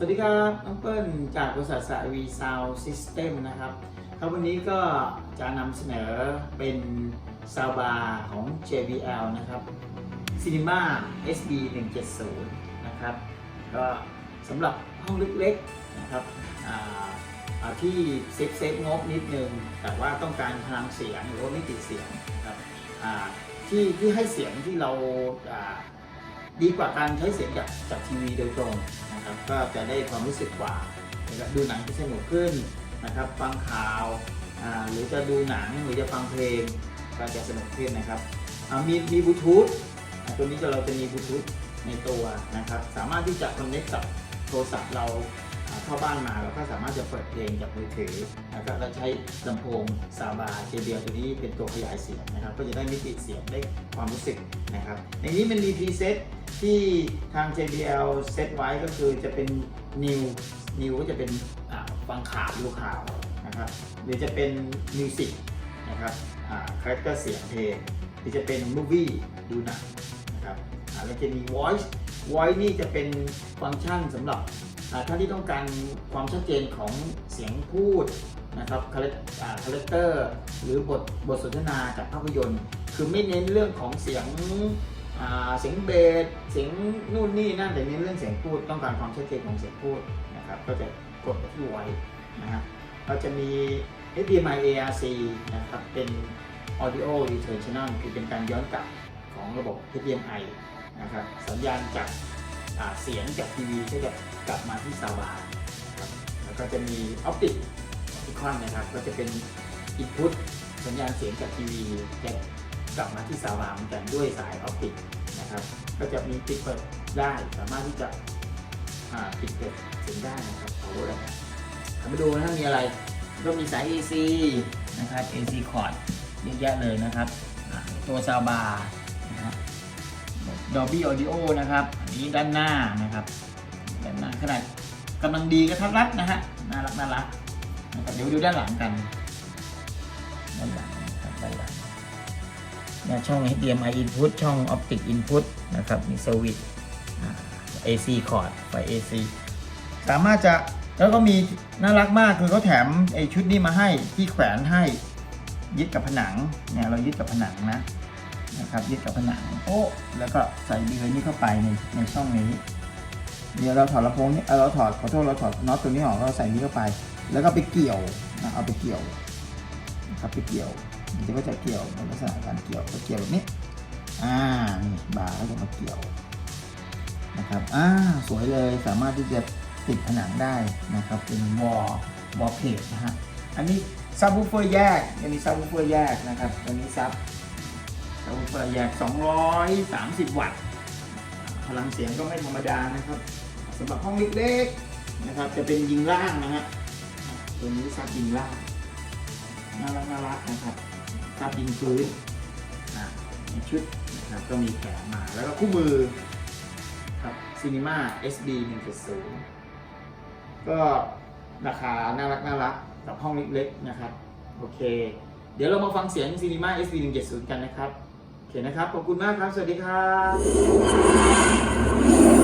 สวัสดีครับน้องเปิ้ลจากบริษัทสายวีซาวซิสเต็มนะครับ ครับวันนี้ก็จะนำเสนอเป็นซาวบาร์ของ JBL นะครับ Cinema SB 170นะครับ ก็สำหรับห้องเล็กๆนะครับที่เซฟเซฟงบนิดนึง แต่ว่าต้องการพลังเสียงหรือว่ามิติดเสียงครับที่ที่ให้เสียงที่เรา ดีกว่าการใช้เสียงจากจากทีวีโดยตรงนะครับ ก็จะได้ความรู้สึกกว่านะครับดูหนังที่สนุกขึ้นนะครับ ฟังข่าวหรือจะดูหนังหรือจะฟังเพลงก็จะสนุกขึ้นนะครับมีมีบลูทูธตัวนี้จะเราจะมีบลูทูธในตัวนะครับ สามารถที่จะคอนเน c t กับโทรศัพท์เรา เข้าบ้านมาเราก็สามารถจะเปิดเพลงจากมือถือนะครับแล้วใช้ลำโพงซาบาเจเบียตัวนี้เป็นตัวขยายเสียงนะครับ ก็จะได้มิติเสียงได้ความรู้สึกนะครับ ในนี้มันมีพีเซตที่ทาง JBL เซตไว้ก็คือจะเป็น New New ก็จะเป็นฟังข่าวดูข่าวนะครับหรือจะเป็นมิวสิกนะครับคาแรคเตอร์เสียงเพลงหรือจะเป็นมูวี่ดูหนังนะครับแล้วจะมี voice voice นี่จะเป็นฟังก์ชันสำหรับ ท่านที่ต้องการความชัดเจนของเสียงพูดนะครับคาแรคเตอร์หรือบทบทสนทนาจากภาพยนตร์ คือไม่เน้นเรื่องของเสียงเสียงเบสเสียงนู่นนี่นั่นแต่เน้นเรื่องเสียงพูดต้องการความชัดเจนของเสียงพูดนะครับก็จะกดที่ไว้นะฮะเราจะมี HDMI ARC นะครับเป็น Audio Retention คือเป็นการย้อนกลับของระบบ HDMI นะครับสัญญาณจาก อ่าเสียงจากทีวีก็จะกลับมาที่ซาวบาร์ครับแล้วก็จะมี Optic Icon นนะครับ ก็จะเป็น Input สัญญาณเสียงจากทีวีจะกลับมาที่ซาวบาร์เหมือนกันด้วยสายออปติกนะครับ ก็จะมีปิดเปิดได้สามารถที่จะปิดเปิดเสียงได้นะครับเอาอะไรนะทำไปดูนะมีอะไรก็มีสาย AC นะครับ AC คอร์ดเยอะแยะเลยนะครับ ตัวซาวบาร์ Dolby Audio นะครับ อันนี้ด้านหน้านะครับ ด้านหน้าขนาดกำลังดีกระทัดรัดนะฮะ น่ารักน่ารักนะครับเดี๋ยวดูด้านหลังกัน ด้านหลังนะครับด้านหลังนี่ยช่อง HDMI input ช่อง optic input นะครับ มีสวิตช์ AC คอร์ดไฟ AC สามารถจะแล้วก็มีน่ารักมากคือเขาแถมไอชุดนี้มาให้ที่แขวนให้ยึดกับผนังเนี่ยเรายึดกับผนังนะ นะครับยึดกับผนังโอ้แล้วก็ใส่เดือยนี้เข้าไปในในช่องนี้เดี๋ยวเราถอดลำโพงนี้เออเราถอดขอโทษเราถอดน็อตตัวนี้ออกเราใส่นี้เข้าไป แล้วก็ไปเกี่ยวนะเอาไปเกี่ยวนะครับไปเกี่ยวมันจะก็จะเกี่ยวในลักษณะการเกี่ยวจะเกี่ยวแบบนี้อ่านี่บาร์ก็จะมาเกี่ยวนะครับอ่าสวยเลยสามารถที่จะติดผนังได้นะครับเป็นวอลวอลเพจนะฮะอันนี้ซับวูเฟอร์แยกอันนี้ซับวูเฟอร์แยกนะครับตัวนี้ซับ ซับวูเฟอร์แยก 230 วัตต์ พลังเสียงก็ไม่ธรรมดานะครับสำหรับห้องเล็กๆนะครับ จะเป็นยิงล่างนะฮะตัวนี้ซับยิงล่างน่ารักน่ารักนะครับซับยิงพื้นอะในชุดนะครับก็มีแถมมาแล้วก็คู่มือครับ Cinema SB 170ก็ราคาน่ารักน่ารักกับห้องเล็กๆนะครับ โอเค เดี๋ยวเรามาฟังเสียง Cinema SB 170กันนะครับ โอเคนะครับ ขอบคุณมากครับ สวัสดีครับ